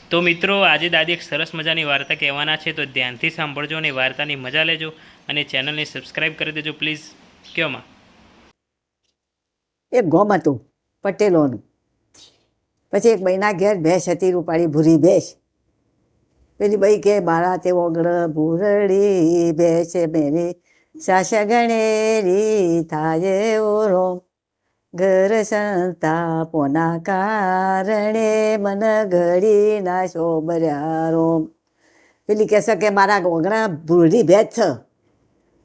તો મિત્રો, આજે દાદી એક સરસ મજાની વાર્તા કહેવાના છે, તો ધ્યાનથી સાંભળજો અને વાર્તાની મજા લેજો અને ચેનલને સબસ્ક્રાઈબ કરી દેજો પ્લીઝ કયો એક ગોમ હતું, પટેલોનું. પછી એક બહેના ઘેર ભેંસ હતી, રૂપાળી ભૂરી ભેંસ. પેલી બઈ કે બાળા તે ઓગળ ભૂરડી ભેંસ મેરી સાસ ગણેરી થાય ઓરો ઘર સંતાપોના કારણે મન ઘડી ના શોભર્યા પેલી કહેશે કે મારા ઓગણા ભૂરડી ભેજ છે.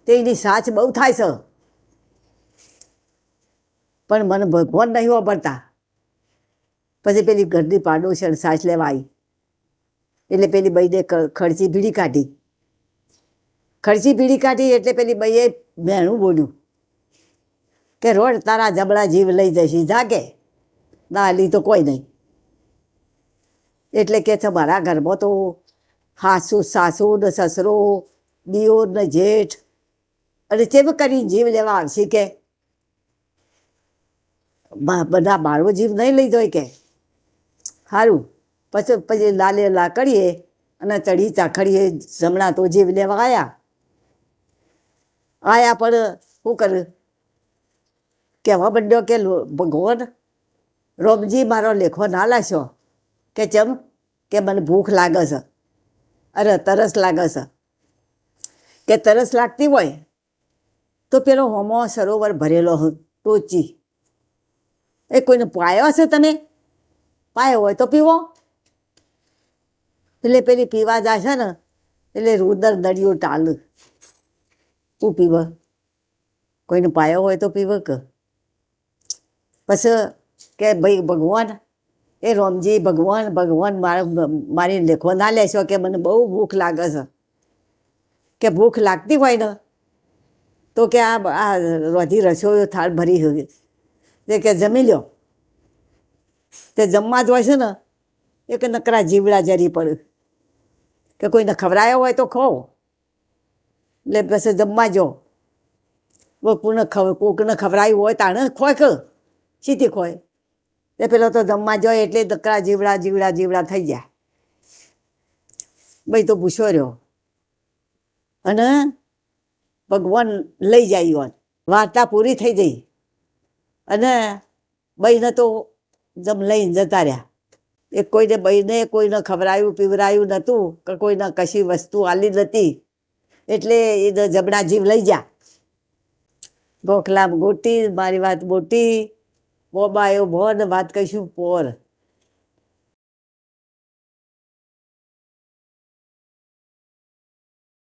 તેની સાચ બહુ થાય છે. પણ મને ભગવાન નહીં વાપરતા પછી પેલી ઘરની પાડોશણ સાચ લેવા આવી એટલે પેલી બઈને ક- ખર્ચી ભીડી કાઢી. ખર્ચી ભીડી કાઢી એટલે પેલી બહીએ ભેણું બોલ્યું. કે રોડ તારા જબડા જીવ લઈ જશે, જાગે. ના, લી તો કોઈ નહીં. એટલે કે છે, મારા ઘરમાં તો હાસુ, સાસુ ને સસરો દિયોર ને જેઠ. અને ચેમ કરી જીવ લેવા આવશે કે? બધા મારો જીવ નહીં લઈ જાય કે? સારું પછી પછી લાલે લા કરીએ અને ચડી ચાખડીએ જમણા તો જીવ લેવા આવ્યા આયા પણ શું કર્યું કહેવા માંડ્યો કે ભગવાન, રોમજી મારો લેખો ના લાશો કે ચમ? કે મને ભૂખ લાગે છે અરે તરસ લાગે છે. કે તરસ લાગતી હોય તો પેલો હોમો સરોવર ભરેલો ટોચી. એ કોઈને પાયો હશે તમે? પાયો હોય તો પીવો. એટલે પેલી પીવા જશે ને, એટલે રુદર દરિયો ટાલ. તું પીવ. કોઈને પાયો હોય તો પીવ કે? પછી કે ભાઈ ભગવાન, એ રોમજી ભગવાન ભગવાન મારા મારી લેખો ના લેશો કે મને બહુ ભૂખ લાગે છે. કે ભૂખ લાગતી હોય ને, તો કે આ આ રોધી રસોઈ થાળ ભરી હોય તે કે જમી લ્યો. તે જમવા જ હોય છે ને એક નકરા જીવડા જરી પડે. કે કોઈને ખવડાયો હોય તો ખો એટલે પછી જમવા જો. પૂર્ણ ખવ, કોકને ખવડાયું હોય તાણે ખોય સીધી ખોય? તે પેલો તો જમવા જાય એટલે નકરા જીવડા જીવડા જીવડા થઈ ગયા ભાઈ તો ભૂસો રહ્યો. અને ભગવાન લઈ જાય વાર્તા પૂરી થઈ ગઈ. અને બહીને તો જમ લઈને જતા રહ્યા. એ કોઈને બહીને કોઈને ખવડાયું પીવરાયું નહોતું કે કોઈને કશી વસ્તુ આલી નથી એટલે એ જબડા જીવ લઈ જા ગોખલામ ગોટી, મારી વાત મોટી. બોબાયો ભો ને વાત કહીશું પોર.